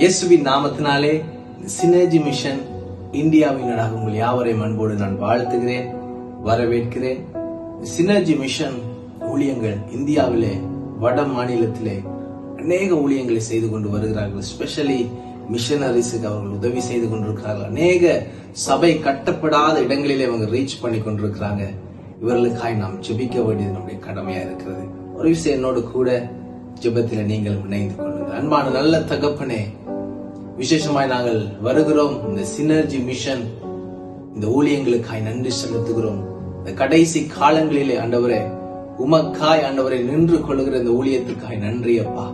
இயேசுவின் நாமத்தினாலே synergy mission இந்தியாவினராக உங்கள் யாவரையும் அன்போடு நான் வாழ்த்துகிறேன் வரவேற்கிறேன். சினர்ஜி மிஷன் ஊழியங்கள் இந்தியாவிலே வட மாநிலத்திலே அநேக ஊழியங்களை செய்து கொண்டு வருகிறார்கள். ஸ்பெஷலி மிஷனரிஸுக்கு அவர்கள் உதவி செய்து கொண்டிருக்கிறார்கள். அநேக சபை கட்டப்படாத இடங்களிலே அவங்க ரீச் பண்ணி கொண்டிருக்கிறாங்க. இவர்களுக்காய் நாம் ஜெபிக்க வேண்டியது நம்முடைய கடமையா இருக்கிறது. ஒரு விஷயம் என்னோடு கூட ஜெபத்தில் நீங்கள் இணைந்து கொள்ளுங்கள். அன்பான நல்ல தகப்பனே விசேஷமாய் நாங்கள் வருகிறோம். இந்த சினர்ஜி மிஷன் இந்த ஊழியங்களுக்காய் நன்றி செலுத்துகிறோம். இந்த கடைசி காலங்களிலே ஆண்டவரே உமக்காய் ஆண்டவரை நின்று கொள்கிற இந்த ஊழியத்துக்காய் நன்றி அப்பா.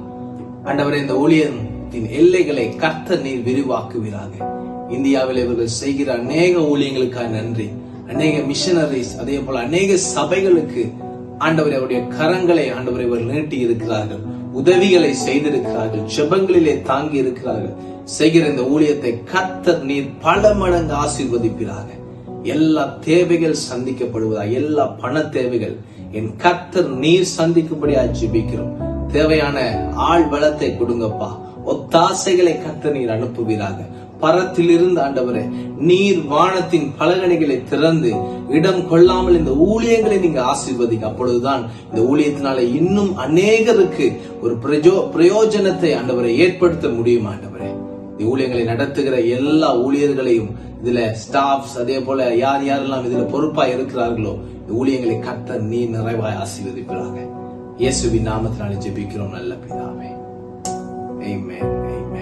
ஆண்டவரே இந்த ஊழியத்தின் எல்லைகளை கர்த்த நீர் விரிவாக்குவீராக. இந்தியாவில் இவர்கள் செய்கிற அநேக ஊழியங்களுக்காய் நன்றி. அநேக மிஷனரிஸ் அதே போல அநேக சபைகளுக்கு ஆண்டவர் அவருடைய கரங்களை ஆண்டவரை இவர் நீட்டி இருக்கிறார்கள் உதவிகளை செய்திருக்கிறார்கள். ஜெபங்களிலே தாங்கி இருக்கிறார்கள் செய்கிற இந்த ஊழியத்தை கத்தர் நீர் பல மடங்கு ஆசீர்வதிப்பீராக. எல்லா தேவைகள் சந்திக்கப்படுவதா எல்லா பண தேவைகள் என் கத்தர் நீர் சந்திக்கும்படியா ஜிபிக்கிறோம். தேவையான ஆள் பலத்தை கொடுங்கப்பா. ஒத்தாசைகளை கத்த நீர் அனுப்புவீராக. பரத்திலிருந்து ஆண்டவரே நீர் வானத்தின் பலகணிகளை திறந்து இடம் கொள்ளாமல் இந்த ஊழியங்களை நீங்க ஆசீர்வதிக்க அப்பொழுதுதான் இந்த ஊழியத்தினால இன்னும் அநேகருக்கு ஒரு பிரஜோ பிரயோஜனத்தை ஆண்டவரை ஏற்படுத்த முடியும் ஆண்டவரே. இந்த ஊழியங்களை நடத்துகிற எல்லா ஊழியர்களையும் இதுல ஸ்டாஃப்ஸ் அதே போல யார் யாரெல்லாம் இதுல பொறுப்பா இருக்கிறார்களோ இந்த ஊழியங்களை கத்த நீ நிறைவாய் ஆசீர்வதிப்பாங்க இயேசுவின் நாமத்தினாலே ஜெபிக்கிறோம் நல்ல பிதாவே Amen. Amen.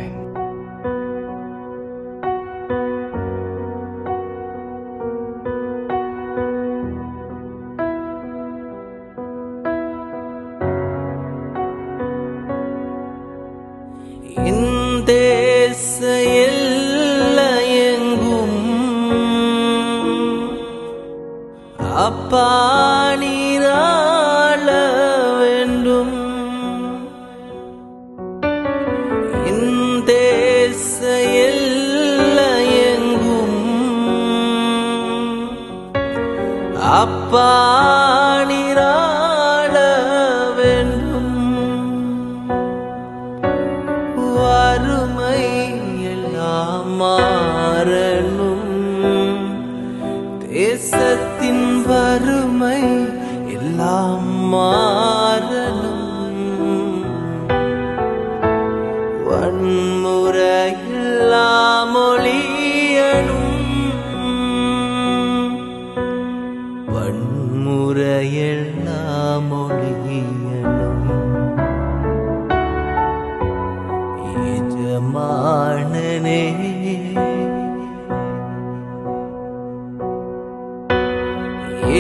மாணனே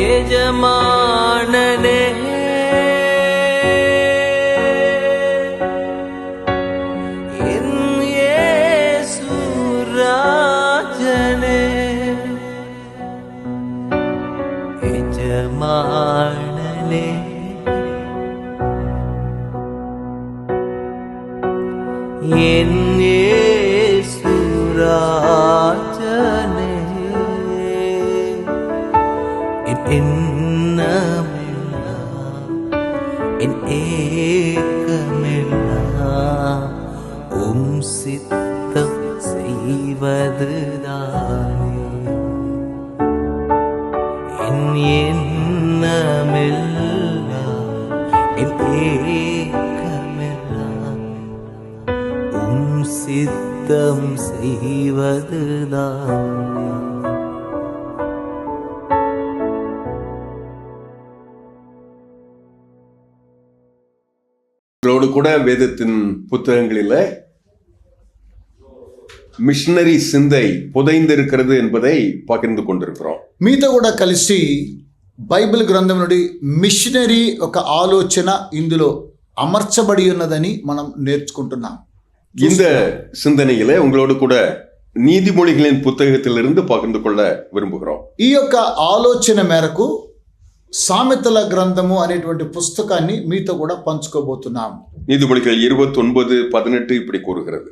ஏஜமானனே. என் எண்ணமெல்லாம் என் ஏக்கமெல்லாம். உம் சித்தம் செய்வதுதான். இதோடு கூட வேதத்தின் புத்தகங்களில மிஷனரி சிந்தை புதைந்திருக்கிறது என்பதை பகிர்ந்து கொண்டிருக்கிறோம் మీతో కూడా కలిసి బైబిల్ గ్రంథం నుండి మిషనరీ ఒక ఆలోచన ఇందులో అమర్చబడి ఉన్నదని మనం నేర్చుకుంటున్నాం இந்த சிந்தனையில உங்களோடு கூட நீதிமொழிகளின் புத்தகத்திலிருந்து பகிர்ந்து கொள்ள விரும்புகிறோம் ఈ యొక్క ఆలోచన మేరకు సామెతల గ్రంథము అనేటువంటి పుస్తకాన్ని మీతో కూడా పంచుకోబోతున్నాం நீதிமொழிகள் இருபத்தி ஒன்பது பதினெட்டு இப்படி கூறுகிறது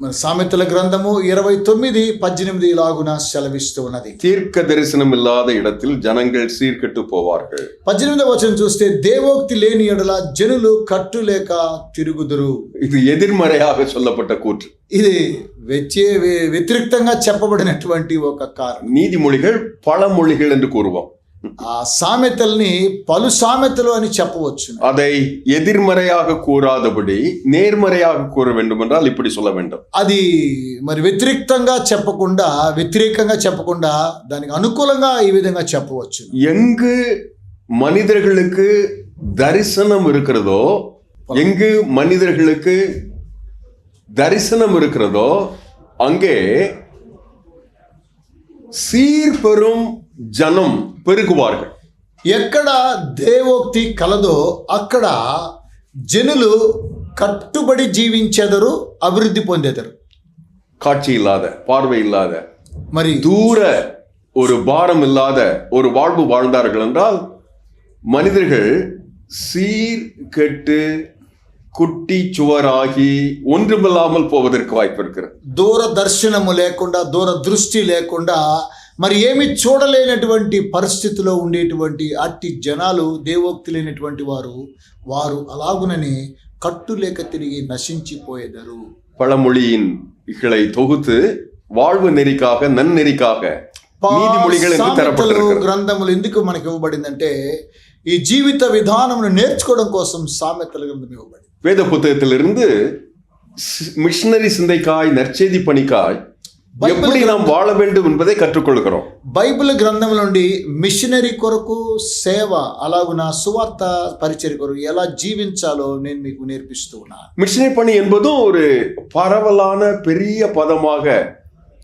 మన సామెతల గ్రంథము ఇరవై తొమ్మిది పద్దెనిమిది లాగున సెలవిస్తూ ఉన్నది. తీర్క దర్శనం ఇల్లాద இடத்தில் ஜனங்கள் సీర్కట్టు போவார்கள் పద్దెనిమిది వచనం చూస్తే దేవోక్తి లేని ఎడల జనులు కట్టు లేక తిరుగుదురు. ఇది ఎదిర్మరయాగ சொல்லப்பட்ட కూర్చు. ఇది వెచ్చే వ్యతిరేక్తంగా చెప్పబడినటువంటి ఒక కారణం. నీతిమొళిகள் పళమొళిகள் என்று கூறுவோம் ఆ సామెతల్ని పలు సామెతలు అని చెప్పవచ్చు அதை எதிர்மறையாக கூறாதபடி நேர்மறையாக கூற வேண்டும் என்றால் இப்படி சொல்ல வேண்டும் అది మరి వ్యతిరిక్తంగా చెప్పకుండా వ్యతిరేకంగా చెప్పకుండా దానికి అనుకూలంగా ఈ విధంగా చెప్పవచ్చు எங்கு மனிதர்களுக்கு தரிசனம் இருக்கிறதோ எங்கு மனிதர்களுக்கு தரிசனம் இருக்கிறதோ அங்கே சீர்பெறும் ஜனம் பெருகுவார்கள் ఎక్కడ దేవోక్తి కలదో అక్కడ జనులు కట్టుబడి జీవించెదరు అభివృద్ధి పొందెదరు காட்சி இல்லாத பார்வை இல்லாத మరి தூர ஒரு பாரம் இல்லாத ஒரு வாழ்வு வாழ்ந்தார்கள் என்றால் மனிதர்கள் சீர் கெட்டு குட்டி சுவராகி ஒன்றுமில்லாமல் போவதற்கு வாய்ப்பு இருக்கிறது దూర దర్శనము లేకుండా దూర దృష్టి లేకుండా మరి ఏమి చూడలేనటువంటి పరిస్థితిలో ఉండేటువంటి అట్టి జనాలు దేవోక్తి లేనటువంటి వారు వారు అలాగునని కట్టు లేక తిరిగి నశించిపోయేదరు பழமொழியின் இகளை தொகுத்து வாழ்வு நெறிக்காக நன்னெறிக்காக நீதிமொழிகள் என்று సామెతలు தரப்பட்டிருக்கிறது గ్రంథములు ఎందుకు మనకి ఇవ్వబడిందంటే ఈ జీవిత విధానమును నేర్చుకోవడం కోసం సామెతల గ్రంథం ఇవ్వబడింది வேத புத்தகத்திலிருந்து சி- மிஷனரி சிந்தைக்காய் நற்செய்தி பணிக்காய் எப்படி நாம் வாழ வேண்டும் என்பதை கற்றுக்கொள்கிறோம் బైబిల్ గ్రంథం నుండి మిషనరీ కొరకు సేవ అలాగున సువార్త పరిచయ కొరకు ఎలా జీవించాలో నేను మీకు నేర్పిస్తూ ఉన్నాను மிஷனரி பணி என்பதும் ஒரு பரவலான பெரிய பதமாக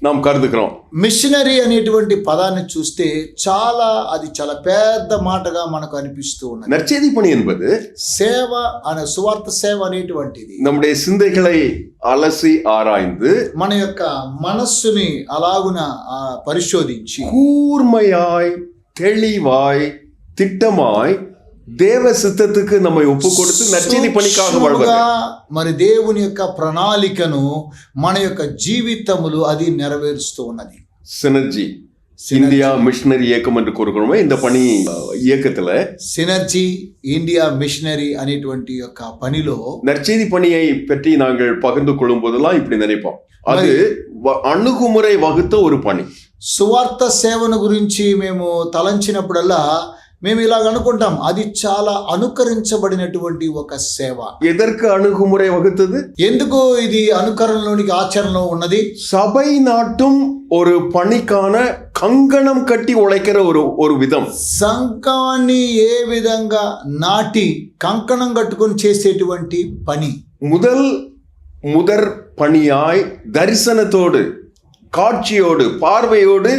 நாம் கருதுகிறோம் మిషనరీ అనేటువంటి పదాన్ని చూస్తే చాలా అది చాలా పెద్ద మాటగా మనకు అనిపిస్తూ ఉన్నది நற்செய்தி பணி என்பது సేవ అనే సువార్త సేవ అనేటువంటిది நம்முடைய சிந்தைகளை அலசி ஆராய்ந்து మన యొక్క మనస్సుని అలాగున ఆ, పరిశోధించి கூர்மையாய் தெளிவாய் திட்டமாய் தேவ சித்தத்துக்கு நம்மை ஒப்பு கொடுத்து நற்செய்தி பணிக்காக வாழ்வது సూక్ష్మముగా మరి దేవుని యొక్క ప్రణాళికను మన యొక్క జీవితములు అది నెరవేరుస్తూ ఉన్నది சினர்ஜி இந்தியா மிஷனரி இயக்கம் என்று கூறுகிறோமே இந்த பணி அஹ், இயக்கத்துல సినర్జీ ఇండియా మిషనరీ అనేటువంటి యొక్క పనిలో நற்செய்தி பணியை பற்றி நாங்கள் பகிர்ந்து கொள்ளும் போதெல்லாம் இப்படி நினைப்போம் அது வ- அணுகுமுறை வகுத்த ஒரு பணி సువార్త సేవను గురించి మేము తలంచినప్పుడల్లా మేము ఇలాగ అనుకుంటాం అది చాలా అనుకరించబడినటువంటి ఒక సేవ எதற்கு அணுகுமுறை வகுத்தது ఎందుకు ఇది అనుకరణలోనికి ఆచరణలో ఉన్నది சபை நாட்டும் ஒரு பணிக்கான கங்கணம் கட்டி உழைக்கிற ஒரு ஒரு விதம் సంఘాన్ని ఏ విధంగా నాటి కంకణం కట్టుకొని చేసేటువంటి పని முதல் முதற் பணியாய் தரிசனத்தோடு காட்சியோடு பார்வையோடு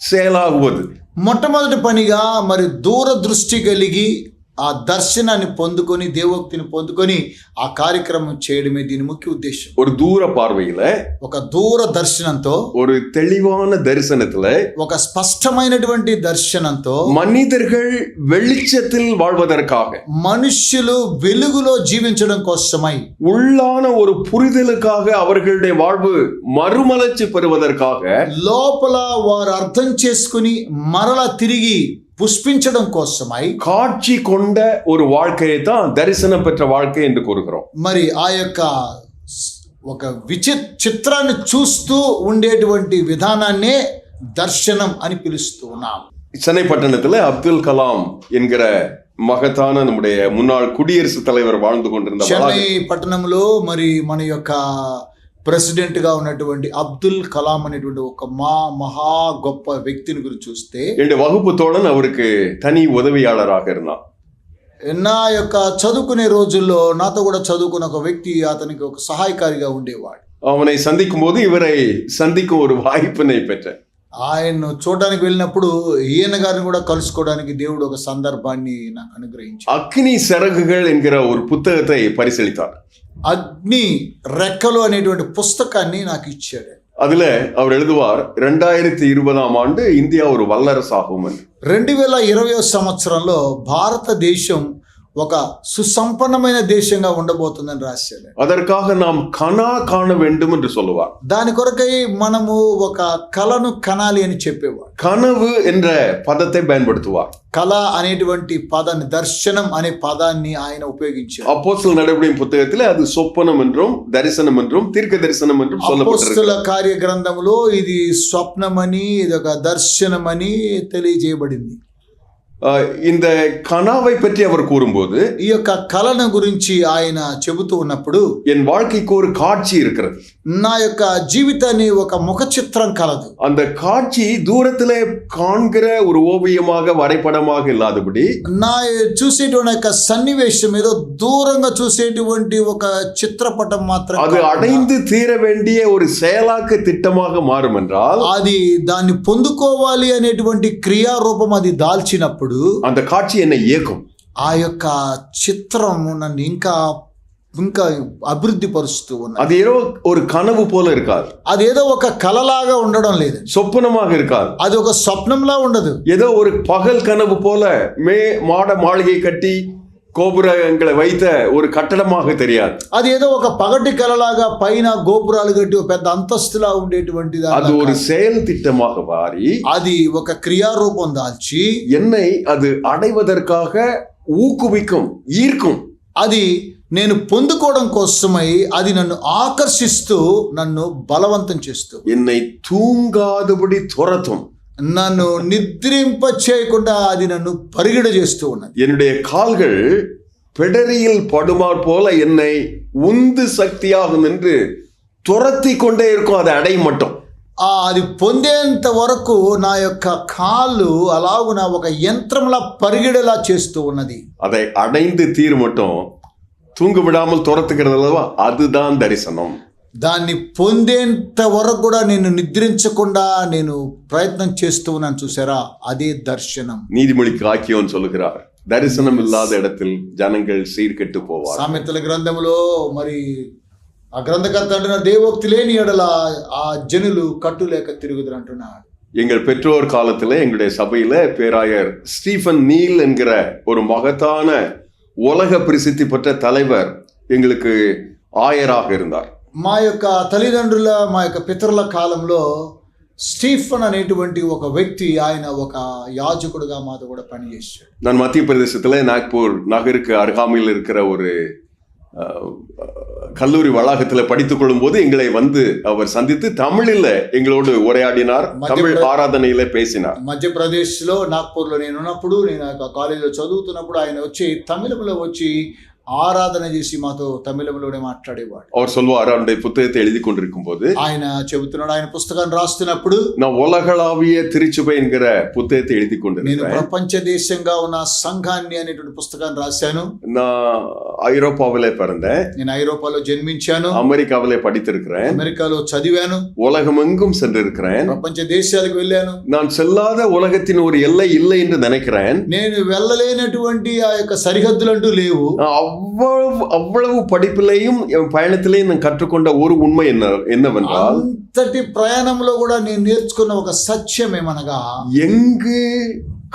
செயலாகுவது మొట్టమొదటి పనిగా మరి దూరదృష్టి కలిగి ఆ దర్శనాన్ని పొందుకొని దేవోక్తిని పొందుకొని ఆ కార్యక్రమం చేయడమే దీని ముఖ్య ఉద్దేశం ஒரு தூர பார்வையில ఒక దూర దర్శనంతో ஒரு தெளிவான தரிசனத்துல ఒక స్పష్టమైనటువంటి దర్శనంతో மனிதர்கள் வெளிச்சத்தில் வாழ்வதற்காக మనుష్యులు వెలుగులో జీవించడం కోసమై உள்ளான ஒரு புரிதலுக்காக அவர்களுடைய வாழ்வு மறுமலர்ச்சி பெறுவதற்காக లోపల వారు అర్థం చేసుకుని మరలా తిరిగి పుష్పించడం కోసమై காட்சி கொண்ட ஒரு வாழ்க்கையை தான் தரிசனம் பெற்ற வாழ்க்கை என்று கூறுகிறோம் మరి ఆ యొక్క స్- ఒక విచి చిత్రాన్ని చూస్తూ ఉండేటువంటి విధానాన్నే దర్శనం అని పిలుస్తూ ఉన్నాం சென்னை பட்டணத்துல அப்துல் கலாம் என்கிற மகத்தான நம்முடைய முன்னாள் குடியரசுத் தலைவர் வாழ்ந்து கொண்டிருந்த చెన్నై வளாகம். పట్టణంలో మరి మన యొక్క ప్రెసిడెంట్ గా ఉన్నటువంటి అబ్దుల్ కలాం అనేటువంటి ఒక మా మహా గొప్ప వ్యక్తిని గురించి చూస్తే என்னுடைய வகுப்பு தோழன் அவருக்கு தனி உதவியாளராக இருந்தான் నా యొక్క చదువుకునే రోజుల్లో నాతో కూడా చదువుకున్న ఒక వ్యక్తి అతనికి ఒక సహాయకారిగా ఉండేవాడు அவனை சந்திக்கும் போது இவரை சந்திக்கும் ஒரு வாய்ப்பினை பெற்றேன் ఆయన్ను చూడడానికి వెళ్ళినప్పుడు ఈయన గారిని కూడా కలుసుకోవడానికి దేవుడు ఒక సందర్భాన్ని నాకు అనుగ్రహించాడు அக்னி சிறகுகள் என்கிற ஒரு புத்தகத்தை பரிசீலித்தார் అగ్ని రెక్కలు అనేటువంటి పుస్తకాన్ని నాకు ఇచ్చాడు அதுல அவர் எழுதுவார் ரெண்டாயிரத்தி இருபதாம் ஆண்டு இந்தியா ஒரு வல்லரசு ஆகும் என்று రెండు వేల ఇరవై సంవత్సరంలో భారతదేశం ఒక సుసంపన్నమైన దేశంగా ఉండబోతుందని రాశాడు அதற்காக நாம் கனா காண வேண்டும் என்று சொல்லுவார் దాని కొరకై మనము ఒక కళను కనాలి అని చెప్పేవాడు கனவு என்ற பதத்தை பயன்படுத்துவார் కళ అనేటువంటి పదాన్ని దర్శనం అనే పదాన్ని ఆయన ఉపయోగించారు அப்போஸ்தலர் நடவடிக்கை புத்தகத்தில் அது சொப்பனம் என்றும் தரிசனம் என்றும் தீர்க்க தரிசனம் என்றும் சொல்லப்பட்டிருக்கு అపోస్తుల కార్య గ్రంథములో ఇది స్వప్నమని ఇది ఒక దర్శనమని తెలియజేయబడింది ஆஹ் இந்த கனாவை பற்றி அவர் கூறும்போது ఈ యొక్క కళను గురించి ఆయన చెబుతూ ఉన్నప్పుడు என் வாழ்க்கைக்கு ஒரு காட்சி இருக்கிறது నా యొక్క జీవితాన్ని ఒక ముఖ చిత్రం కలదు அந்த காட்சி தூரத்திலே காண்கிற ஒரு ஓவியமாக வரைபடமாக இல்லாதபடி నా చూసేటువంటి యొక్క సన్నివేశం ఏదో దూరంగా చూసేటువంటి ఒక చిత్రపటం మాత్రం அது కాకుండా அடைந்து தீர வேண்டிய ஒரு செயலாக்க திட்டமாக மாறும் என்றால் అది దాన్ని పొందుకోవాలి అనేటువంటి క్రియారూపం అది దాల్చినప్పుడు அந்த காட்சி என்னை இயக்கும் ఆ యొక్క చిత్రం నన్ను ఇంకా ఇంకా అభివృద్ధి పరుస్తూ ఉన్నది அது ஏதோ ஒரு கனவு போல இருக்காது అదేదో ఒక కలలాగా ఉండడం లేదు சொப்பனமாக இருக்காது అది ఒక స్వప్నంలా ఉండదు ஏதோ ஒரு பகல் கனவு போல மே மாட மாளிகை கட்டி கோபுரங்களை வைத்த ஒரு கட்டடமாக தெரியாது అది ఏదో ఒక పగటి కలలాగా పైన గోపురాలు కట్టి ఒక పెద్ద అంతస్తులా ఉండేటువంటి அது ஒரு செயல் திட்டமாக மாறி అది ఒక క్రియారూపం దాల్చి என்னை அது அடைவதற்காக ஊக்குவிக்கும் ஈர்க்கும் అది నేను పొందుకోవడం కోసమై అది నన్ను ఆకర్షిస్తూ నన్ను బలవంతం చేస్తూ என்னை தூங்காதபடி துரத்தும் నన్ను నిద్రింప చేయకుండా అది నన్ను పరిగిడ చేస్తూ ఉన్నది என்னுடைய கால்கள் பிடரியில் படுமாற் போல என்னை உந்து சக்தியாக நின்று துரத்தி கொண்டே இருக்கும் அதை அடையும் மட்டும் ఆ అది పొందేంత వరకు నా యొక్క కాళ్ళు అలాగున ఒక యంత్రంలా పరిగెడేలా చేస్తూ ఉన్నది அதை அடைந்து தீர் மட்டும் தூங்க விடாமல் துரத்துகிறது அல்லவா அதுதான் தரிசனம் దాన్ని పొందేంత వరకు కూడా నేను నిద్రించకుండా నేను ప్రయత్నం చేస్తూ ఉన్నాను చూసారా అదే దర్శనం நீதிமொழிக்கு ஆக்கியோன் சொல்லுகிறார் தரிசனம் இல்லாத இடத்தில் ஜனங்கள் சீர்கெட்டு போவார் సామెతల గ్రంథంలో మరి ఆ గ్రంథకర్త అంటున్నాడు దేవోక్తి లేని ఎడల ఆ జనులు కట్టులేక తిరుగుదురు అంటున్నాడు எங்கள் பெற்றோர் காலத்துல எங்களுடைய சபையில பேராயர் ஸ்டீஃபன் நீல் என்கிற ஒரு மகத்தான உலக பிரசித்தி பெற்ற தலைவர் எங்களுக்கு ஆயராக இருந்தார் మా యొక్క తల్లిదండ్రుల మా యొక్క పితరుల కాలంలో స్టీఫన్ అనేటువంటి ఒక వ్యక్తి ఆయన ఒక యాజకుడుగా మాతో కూడా పనిచేశాడు நான் மத்திய பிரதேசத்துல நாக்பூர் நகருக்கு அருகாமையில் இருக்கிற ஒரு அஹ், கல்லூரி வளாகத்துல படித்துக் கொள்ளும்போது எங்களை வந்து அவர் சந்தித்து தமிழில் எங்களோடு உரையாடினார் தமிழ் ஆராதனையில பேசினார் మధ్యప్రదేశ్లో నాగ్పూర్లో నేను ఉన్నప్పుడు నేను ఆ యొక్క కాలేజీలో చదువుతున్నప్పుడు ఆయన వచ్చి తమిళంలో వచ్చి ఆరాధన చేసి మాతో తమిళంలోనే మాట్లాడేవాడు அவர் சொல்வார் அவருடைய புத்தகத்தை எழுதி கொண்டிருக்கும் போது ఆయన చెబుతున్నాడు ఆయన పుస్తకాన్ని రాస్తున్నప్పుడు நான் உலகளாவிய திருச்சுபை என்கிற புத்தகத்தை எழுதி నేను கொண்டிருக்கிறேன் ప్రపంచ దేశంగా ఉన్న సంఘాన్ని అనేటువంటి పుస్తకాన్ని రాశాను நான் ஐரோப்பாவிலே பிறந்தேன் నేను ఐరోపాలో జన్మించాను அமெரிக்காவிலே படித்திருக்கிறேன் అమెరికాలో చదివాను உலகமெங்கும் சென்றிருக்கிறேன் ప్రపంచ దేశాలకు వెళ్ళాను நான் செல்லாத உலகத்தின் ஒரு எல்லை இல்லை என்று நினைக்கிறேன் నేను వెళ్ళలేనటువంటి ఆ యొక్క సరిహద్దులంటూ లేవు நான் அவ்வளவு அவ்வளவு படிப்பிலையும் என் பயணத்திலையும் நான் கற்றுக்கொண்ட ஒரு உண்மை என்ன என்னவென்றால் అంతటి ప్రయాణంలో కూడా నేను నేర్చుకున్న ఒక సత్యం ఏమనగా எங்கு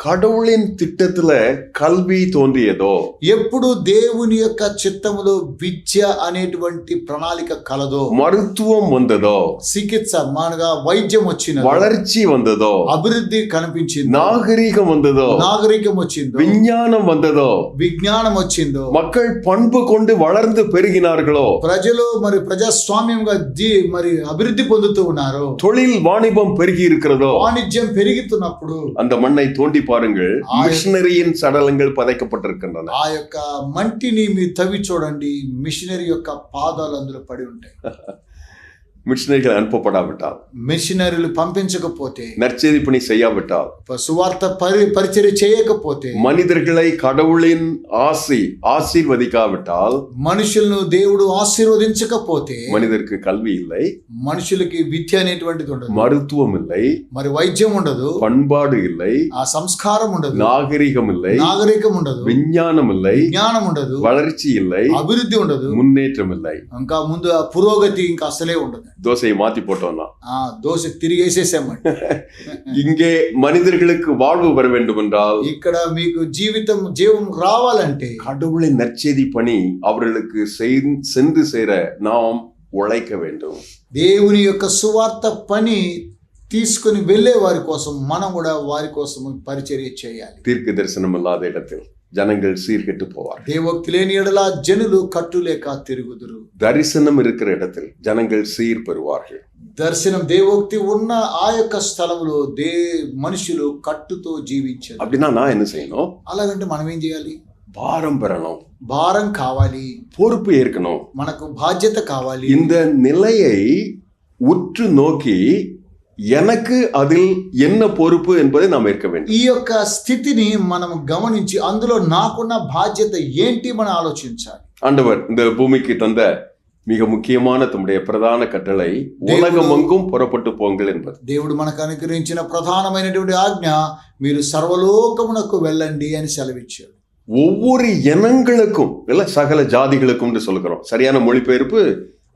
கடவுளின் திட்டத்துல கல்வி தோன்றியதோ ఎప్పుడు దేవుని యొక్క చిత్తములో విద్య అనేటువంటి ప్రణాళిక కలదో மருத்துவம் வந்ததோ చికిత్స మనగా వైద్యం వచ్చిన வளர்ச்சி வந்ததோ అభివృద్ధి కనిపించింది நாகரீகம் வந்ததோ నాగరికం వచ్చిందో விஞ்ஞானம் வந்ததோ విజ్ఞానం వచ్చిందో மக்கள் பண்பு கொண்டு வளர்ந்து பெருகினார்களோ ప్రజలు మరి ప్రజాస్వామ్యంగా జీ మరి అభివృద్ధి పొందుతూ ఉన్నారు தொழில் வாணிபம் பெருகி இருக்கிறதோ వాణిజ్యం పెరుగుతున్నప్పుడు அந்த மண்ணை தோண்டி పారుంగల్ మిషనరీన్ సడలంగల్ పదైకపట్టిరుకుండన ఆ యొక్క మంటిని మీ తవ్వి చూడండి మిషనరీ యొక్క పాదాలు అందులో పడి ఉంటాయి மிஷனரிகள் அனுப்பப்படாவிட்டால் మిషనరీలు పంపించకపోతే நற்செய்தி பணி செய்யாவிட்டால் సువార్త పరి పరిచర్య చేయకపోతే மனிதர்களை கடவுளின் ஆசி ஆசீர்வதிக்காவிட்டால் మనుషులను దేవుడు ఆశీర్వదించకపోతే மனிதருக்கு கல்வி இல்லை మనుషులకి విద్య అనేటువంటిది ఉండదు மருத்துவம் இல்லை మరి వైద్యం ఉండదు பண்பாடு இல்லை ఆ సంస్కారం ఉండదు நாகரிகம் இல்லை నాగరికం ఉండదు விஞ்ஞானம் இல்லை జ్ఞానం ఉండదు வளர்ச்சி இல்லை అభివృద్ధి ఉండదు முன்னேற்றம் இல்லை ఇంకా ముందు ఆ పురోగతి ఇంకా అసలే ఉండదు தோசையை மாத்தி போட்டோம்னா ఆ దోశ తిరిగి వేసేసామండి இங்கே மனிதர்களுக்கு வாழ்வு வர வேண்டும் என்றால் ఇక్కడ మీకు జీవితం జీవం రావాలంటే கடவுளின் நற்செய்தி பணி அவர்களுக்கு செய்- சென்று சேர நாம் உழைக்க வேண்டும் దేవుని యొక్క సువార్త పని తీసుకుని వెళ్ళే వారి కోసం మనం కూడా వారి కోసం పరిచర్య చేయాలి தீர்க்க தரிசனம் இல்லாத இடத்தில் ஜனங்கள் சீர்கெட்டு போவார் దేవోక్తి లేని ఎడల జనులు కట్టులేక తిరుగుదురు தரிசனம் இருக்கிற இடத்தில் ஜனங்கள் சீர் பெறுவார்கள் దర్శనం దేవోక్తి ఉన్న ఆ యొక్క స్థలంలో దే మనుషులు కట్టుతో జీవించారు அப்படின்னா நான் என்ன செய்யணும் అలాగంటే మనం ఏం చేయాలి பாரம் பெறணும் భారం కావాలి பொறுப்பு ஏற்கணும் మనకు బాధ్యత కావాలి இந்த நிலையை உற்று நோக்கி எனக்கு அதில் என்ன பொறுப்பு என்பதை நாம் ஏற்க வேண்டும் ఈ యొక్క స్థితిని మనం గమనించి అందులో నాకున్న బాధ్యత ఏంటి మనం ఆలోచించాలి ஆண்டவர் இந்த பூமிக்கு தந்த மிக முக்கியமான தம்முடைய பிரதான கட்டளை உலகமெங்கும் புறப்பட்டு போங்கள் என்பது దేవుడు మనకు అనుగ్రహించిన ప్రధానమైనటువంటి ఆజ్ఞ మీరు సర్వలోకమునకు వెళ్ళండి అని సెలవిచ్చాడు ஒவ்வொரு இனங்களுக்கும் இல்ல சகல ஜாதிகளுக்கும் என்று சொல்லுகிறோம் சரியான மொழிபெயர்ப்பு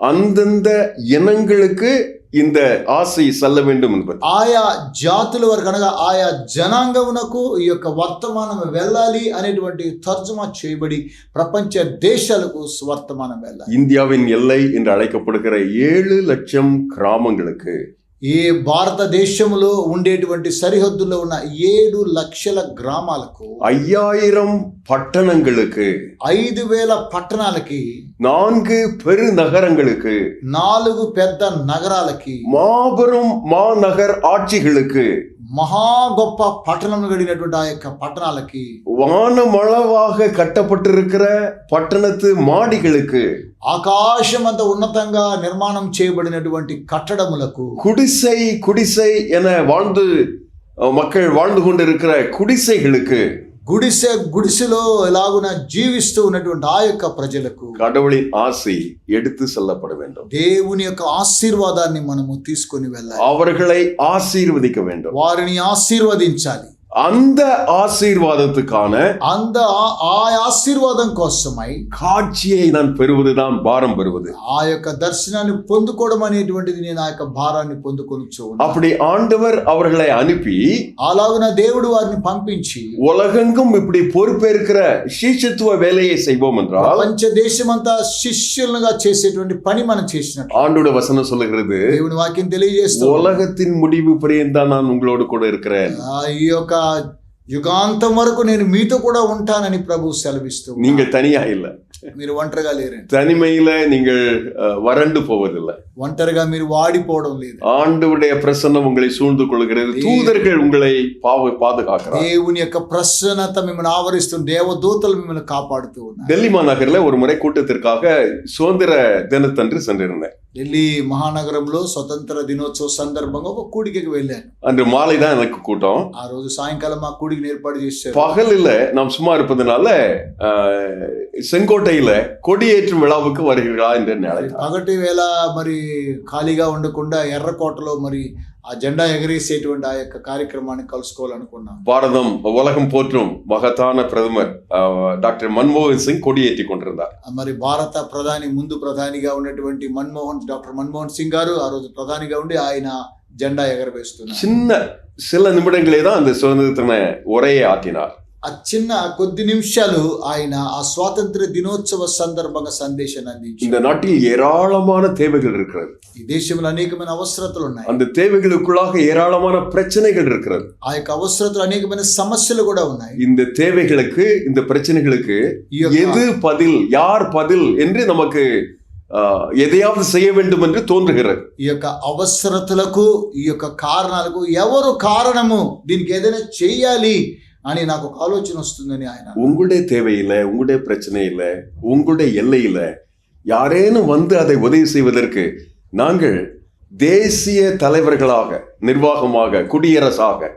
அந்தந்த இனங்களுக்கு இந்த ஆசை செல்ல வேண்டும் என்பது ఆయా జాతుల వరకు అనగా ఆయా జనాంగమునకు ఈ యొక్క వర్తమానం వెళ్ళాలి అనేటువంటి తర్జుమా చేయబడి ప్రపంచ దేశాలకు వర్తమానం వెళ్ళాలి இந்தியாவின் எல்லை என்று அழைக்கப்படுகிற ஏழு லட்சம் கிராமங்களுக்கு ఈ భారతదేశంలో ఉండేటువంటి సరిహద్దుల్లో ఉన్న ఏడు లక్షల గ్రామాలకు ஐயாயிரம் பட்டணங்களுக்கு ఐదు వేల పట్టణాలకి நான்கு பெருநகரங்களுக்கு నాలుగు పెద్ద నగరాలకి மாபெரும் மாநகர் ஆட்சிகளுக்கு మహా గొప్ప పట్టణం గడినటువంటి ఆ యొక్క పట్టణాలకి வானமளவாக கட்டப்பட்டிருக்கிற பட்டணத்து மாடிகளுக்கு ఆకాశం అంత ఉన్నతంగా నిర్మాణం చేయబడినటువంటి కట్టడములకు குடிசை குடிசை என வாழ்ந்து அஹ், மக்கள் வாழ்ந்து கொண்டிருக்கிற குடிசைகளுக்கு గుడిసె గుడిసెలో ఎలాగున జీవిస్తూ ఉన్నటువంటి ఆ యొక్క ప్రజలకు கடவுளின் ஆசை எடுத்து செல்லப்பட வேண்டும் దేవుని యొక్క ఆశీర్వాదాన్ని మనము తీసుకొని వెళ్ళాలి அவர்களை ஆசீர்வதிக்க வேண்டும் వారిని ఆశీర్వదించాలి அந்த ஆசீர்வாதத்துக்கான అంద ఆ ఆశీర్వాదం కోసమై காட்சியை நான் பெறுவதுதான் பாரம் பெறுவது ఆ యొక్క దర్శనాన్ని పొందుకోవడం అనేటువంటిది నేను ఆ యొక్క భారాన్ని పొందుకొనుచు ఉన్నాను. அப்படி ஆண்டவர் அவர்களை அனுப்பி అలాగున దేవుడు వారిని పంపించి உலகெங்கும் இப்படி பொறுப்பேற்கிற சீஷத்துவ வேலையை செய்வோம் என்றால் ప్రపంచ దేశమంతా శిష్యులుగా చేసేటువంటి పని మనం చేసినట్టు ஆண்டோட வசனம் சொல்லுகிறது దేవుని వాక్యం తెలియజేస్తూ உலகத்தின் முடிவு பரியந்தான் நான் உங்களோடு கூட இருக்கிறேன் ఆ ఈ యొక్క యుగాంతం వరకు నేను మీతో కూడా ఉంటానని ప్రభు సెలవిస్తూ ఉన్నాడు. நீங்கள் தனியா இல்ல మీరు ఒంటరిగా లేరండి தனிமையில நீங்கள் அஹ், வறண்டு போவதில்லை ఒంటరిగా మీరు వాడిపోవడం లేదు ஆண்டவருடைய பிரசன்னம் உங்களை சூழ்ந்து கொள்கிறது தூதர்கள் உங்களை பாவ பாதுகாக்கிறார் దేవుని యొక్క ప్రసన్నత మిమ్మల్ని ఆవరిస్తుంది దేవదూతలు మిమ్మల్ని కాపాడుతూ ఉన్నారు டெல்லி மாநகர்ல ஒரு முறை கூட்டத்திற்காக சுதந்திர தினத்தன்று சென்றிருந்தேன் ఢిల్లీ మహానగరంలో స్వతంత్ర దినోత్సవ సందర్భంగా ఒక కూడికకి వెళ్ళాను அன்று மாலை தான் எனக்கு கூட்டம் ఆ రోజు సాయంకాలం మా కూడికని ఏర్పాటు చేశారు பகலில் நாம் சும்மா இருப்பதனால அஹ், செங்கோட்டையில கொடியேற்றும் விழாவுக்கு வருகிறா என்று என்னை அழைத்தார் పగటి వేళ మరి ఖాళీగా ఉండకుండా ఎర్రకోటలో మరి ఆ జెండా ఎగరేసేటువంటి ఆ యొక్క కార్యక్రమాన్ని కలుసుకోవాలనుకున్నాం பாரதம் உலகம் போற்றும் மகத்தான பிரதமர் அஹ், டாக்டர் மன்மோகன் சிங் கொடியேற்றி கொண்டிருந்தார் మరి భారత ప్రధాని ముందు ప్రధానిగా ఉన్నటువంటి మన్మోహన్ డాక్టర్ మన్మోహన్ సింగ్ గారు ఆ రోజు ప్రధానిగా ఉండి ఆయన జెండా ఎగరవేస్తున్నారు சின்ன சில நிமிடங்களே தான் அந்த சுதந்திர தின உரையை ஆற்றினார் ఆ చిన్న కొద్ది నిమిషాలు ఆయన ఆ స్వాతంత్ర దినోత్సవ సందర్భంగా సందేశాన్ని అందించారు இந்த நாட்டில் ஏராளமான தேவைகள் இருக்கிறது ఈ దేశంలో అనేకమైన అవసరతలు ఉన్నాయి அந்த தேவைகளுக்குள்ளாக ஏராளமான பிரச்சனைகள் இருக்கிறது ఆ యొక్క అవసరతలు అనేకమైన సమస్యలు కూడా ఉన్నాయి இந்த தேவைகளுக்கு இந்த பிரச்சனைகளுக்கு ఈ యొక్క எது பதில் யார் பதில் என்று நமக்கு ஆஹ், எதையாவது செய்ய வேண்டும் என்று தோன்றுகிறது ఈ యొక్క అవసరతలకు ఈ యొక్క కారణాలకు ఎవరు కారణము దీనికి ఏదైనా చెయ్యాలి అని నాకు ఒక ఆలోచన వస్తుందని ఆయన உங்களுடைய தேவையில உங்களுடைய பிரச்சனையில உங்களுடைய எல்லையில யாரேனும் வந்து அதை உதவி செய்வதற்கு நாங்கள் தேசிய தலைவர்களாக நிர்வாகமாக குடியரசாக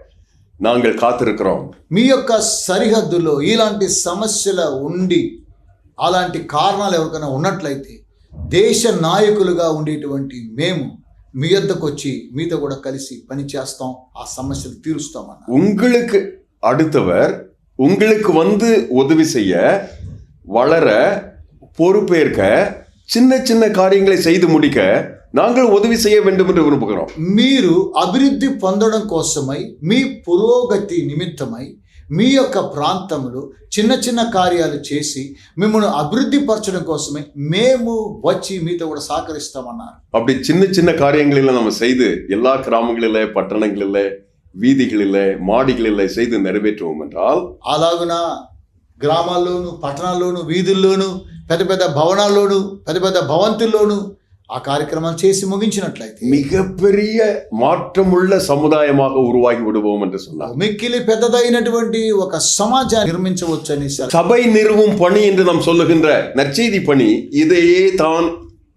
நாங்கள் காத்திருக்கிறோம் మీ యొక్క సరిహద్దులో ఇలాంటి సమస్యల ఉండి అలాంటి కారణాలు ఎవరికైనా ఉన్నట్లయితే దేశ నాయకులుగా ఉండేటువంటి మేము మీ యొద్దకు వచ్చి మీతో కూడా కలిసి పని చేస్తాం ఆ సమస్యలు తీరుస్తామన్న உங்களுக்கு அடுத்தவர் உங்களுக்கு வந்து உதவி செய்ய வளர பொறுப்பேற்க சின்ன சின்ன காரியங்களை செய்து முடிக்க நாங்கள் உதவி செய்ய வேண்டும் என்று விரும்புகிறோம் మీరు అభివృద్ధి పొందడం కోసమై మీ పురోగతి నిమిత్తమై మీ యొక్క ప్రాంతంలో చిన్న చిన్న కార్యాలు చేసి మిమ్మల్ని అభివృద్ధి పరచడం కోసమే మేము వచ్చి మీతో కూడా సహకరిస్తామన్నారు அப்படி சின்ன சின்ன காரியங்களில நம்ம செய்து எல்லா கிராமங்களில பட்டணங்களில வீதிகளில மாடிகளில செய்து நிறைவேற்றுவோம் என்றால் అలాగున గ్రామాల్లోను పట్టణాల్లోను వీధుల్లోను పెద్ద పెద్ద భవనాల్లోను పెద్ద పెద్ద భవంతుల్లోను ఆ కార్యక్రమాలు చేసి ముగించినట్లయితే மிகப்பெரிய மாற்றமுள்ள சமுதாயமாக உருவாகி விடுவோம் என்று சொன்னார் మిక్కిలి పెద్దదైనటువంటి ఒక సమాజాన్ని నిర్మించవచ్చని சபை நிறுவும் பணி என்று நாம் சொல்லுகின்ற நற்செய்தி பணி இதையே தான்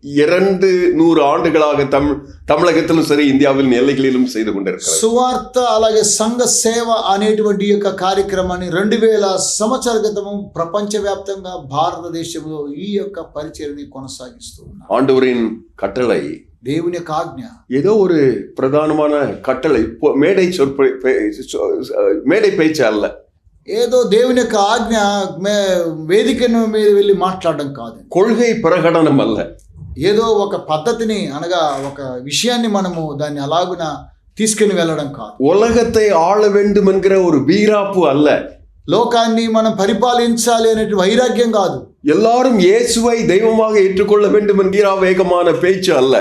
இரண்டு நூறு ஆண்டுகளாக தமிழ் தமிழகத்திலும் சரி இந்தியாவில் எல்லைகளிலும் செய்து கொண்டிருக்கிறது సువార్త అలాగే సంఘ సేవ అనేటువంటి ఈ యొక్క కార్యక్రమాన్ని రెండు వేల సంవత్సరాల క్రితము ప్రపంచవ్యాప్తంగా భారతదేశంలో ఈ యొక్క పరిచయని కొనసాగిస్తూ ఉన్నారు ஆண்டவரின் கட்டளை దేవుని యొక్క ఆజ్ఞ ஏதோ ஒரு பிரதானமான கட்டளை பொ- மேடை சொற்ப பே- சொ- மேடை பேச்சு அல்ல ఏదో దేవుని యొక్క ఆజ్ఞ మే- వేదిక మీద వెళ్ళి మాట్లాడడం కాదు கொள்கை பிரகடனம் அல்ல ఏదో ఒక పద్ధతిని అనగా ఒక విషయాన్ని మనము దాన్ని అలాగున తీసుకుని వెళ్ళడం కాదు உலகத்தை ஆள வேண்டும் என்கிற ஒரு வீராப்பு அல்ல లోకాన్ని మనం పరిపాలించాలి అనే వైరాగ్యం కాదు எல்லாரும் இயேசுவை தெய்வமாக ஏற்றுக்கொள்ள வேண்டும் என்கிற வேகமான பேச்சு அல்ல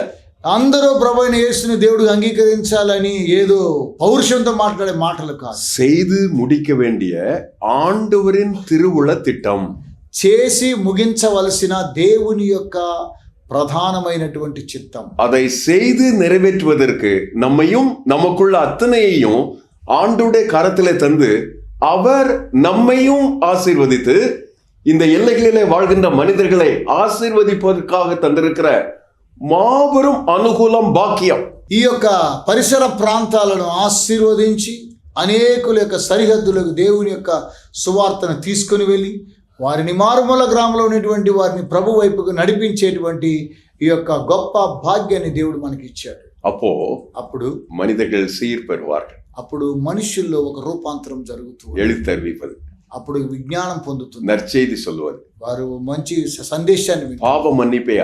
అందరూ ప్రభు అయిన యేసుని దేవుడు అంగీకరించాలని ఏదో పౌరుషంతో మాట్లాడే మాటలు కాదు செய்து முடிக்க வேண்டிய ஆண்டவரின் திருவுள திட்டம் చేసి ముగించవలసిన దేవుని యొక్క ప్రధానమైనటువంటి చిత్తం அதை செய்து நிறைவேற்றுவதற்கு நம்மையும் நமக்குள்ள அத்தனையையும் ஆண்டுடைய கரத்திலே தந்து அவர் நம்மையும் ஆசீர்வதித்து இந்த எல்லைகளிலே வாழ்கின்ற மனிதர்களை ஆசீர்வதிப்பதற்காக தந்திருக்கிற மாபெரும் அனுகூலம் பாக்கியம் ఈ యొక్క పరిసర ప్రాంతాలను ఆశీర్వదించి అనేకుల యొక్క సరిహద్దులకు దేవుని యొక్క సువార్తను తీసుకుని వెళ్ళి వారిని మారుమూల గ్రామంలో ఉన్నటువంటి వారిని ప్రభు వైపుకు నడిపించేటువంటి ఈ యొక్క గొప్ప భాగ్యాన్ని దేవుడు మనకి ఇచ్చాడు. అప్పో అప్పుడు మనిదగల్ సీర్పరువారు అప్పుడు మనుషుల్లో ఒక రూపాంతరం జరుగుతుంది అప్పుడు విజ్ఞానం పొందుతుంది. నర్చేది వారు మంచి సందేశాన్ని పాపం అన్నిపై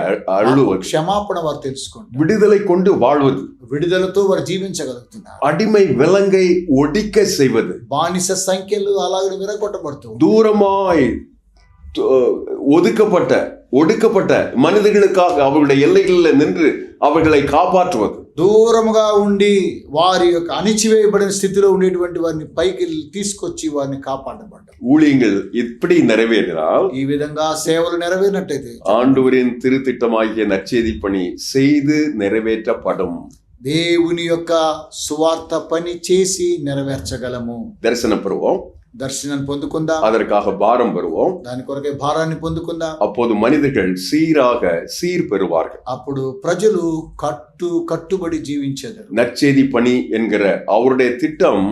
క్షమాపణ వారు తెలుసుకోండి విడుదలై కొండు వాళ్ళు విడుదలతో వారు జీవించగలుగుతున్నారు. అడిమై విలంగై ఒడిక్క బానిస సంఖ్యలు అలాగే విరగొట్టబడుతుంది దూరమాయి ஒதுக்கப்பட்ட ஒடுக்கப்பட்ட மனிதர்களுக்காக அவர்களுடைய எல்லைகளில் நின்று அவர்களை காப்பாற்றுவது దూరముగా ఉండి వారి యొక్క అణిచివేయబడిన స్థితిలో ఉండేటువంటి వారిని పైకి తీసుకొచ్చి వారిని కాపాడబడ్డారు ஊழியங்கள் இப்படி நிறைவேறினால் ఈ విధంగా సేవలు నెరవేరినట్టయితే ஆண்டவரின் திருத்திட்டமாகிய நற்செய்தி பணி செய்து நிறைவேற்றப்படும் దేవుని యొక్క సువార్త పని చేసి నెరవేర్చగలము தரிசனம் பெறுவோம் దర్శనాన్ని పొందుకుందాం அதற்காக பாரம் பெறுவோம் దాని కొరకే భారాన్ని పొందుకుందాం அப்போது மனிதர்கள் சீராக சீர் பெறுவார்கள் అప్పుడు ప్రజలు కట్టు కట్టుబడి జీవించేదారు நற்செய்தி பணி என்கிற அவருடைய திட்டம்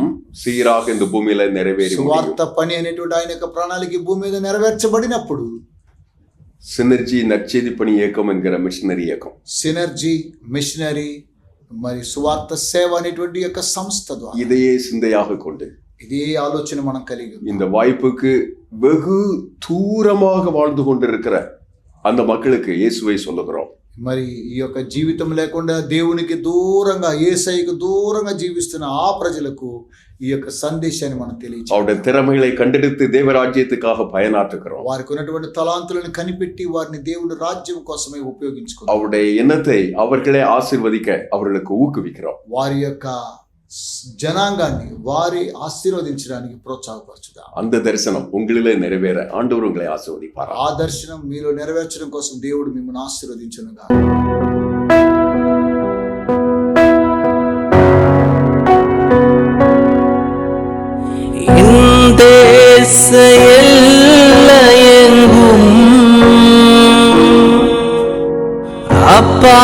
சீராக இந்த பூமியில நிறைவேறி முடியும். సువార్త పని అనేటువంటి ఆయన యొక్క ప్రణాళిక ఈ భూమి మీద నెరవేర్చబడినప్పుడు சினர்ஜி நற்செய்தி பணி இயக்கம் என்கிற மிஷனரி இயக்கம் సినర్జీ మిషనరీ మరి సువార్త సేవ అనేటువంటి యొక్క సంస్థ ద్వారా இதையே சிந்தையாக கொண்டு ఇదే ఆలోచన మనం కలిగి ఉన్నాం. இந்த வாய்ப்புக்கு வெகு தூரமாக வாழ்ந்து கொண்டிருக்கிற அந்த மக்களுக்கு இயேசுவை சொல்லுகிறோம் మరి ఈ యొక్క జీవితం లేకుండా దేవునికి దూరంగా ఏసైకి దూరంగా జీవిస్తున్న ఆ ప్రజలకు ఈ యొక్క సందేశాన్ని మనం తెలియజేయాలి அவருடைய திறமைகளை கண்டெடுத்து தேவராஜ்யத்துக்காக பயனாற்றுகிறோம் వారికి ఉన్నటువంటి తలాంతులను కనిపెట్టి వారిని దేవుడి రాజ్యం కోసమే ఉపయోగించుకున్నారు அவருடைய எண்ணத்தை அவர்களே ஆசிர்வதிக்க அவர்களுக்கு ஊக்குவிக்கிறோம் వారి యొక్క స్- జనాంగాన్ని వారి ఆశీర్వదించడానికి ప్రోత్సాహపరచుదాం அந்த தரிசனம் உங்களிலே நிறைவேற ஆண்டவர் உங்களை ஆசீர்வதிப்பாரா ఆ దర్శనం మీలో నెరవేర్చడం కోసం దేవుడు మిమ్మల్ని ఆశీర్వదించునుగా இந்த எல்லையெங்கும் அப்பா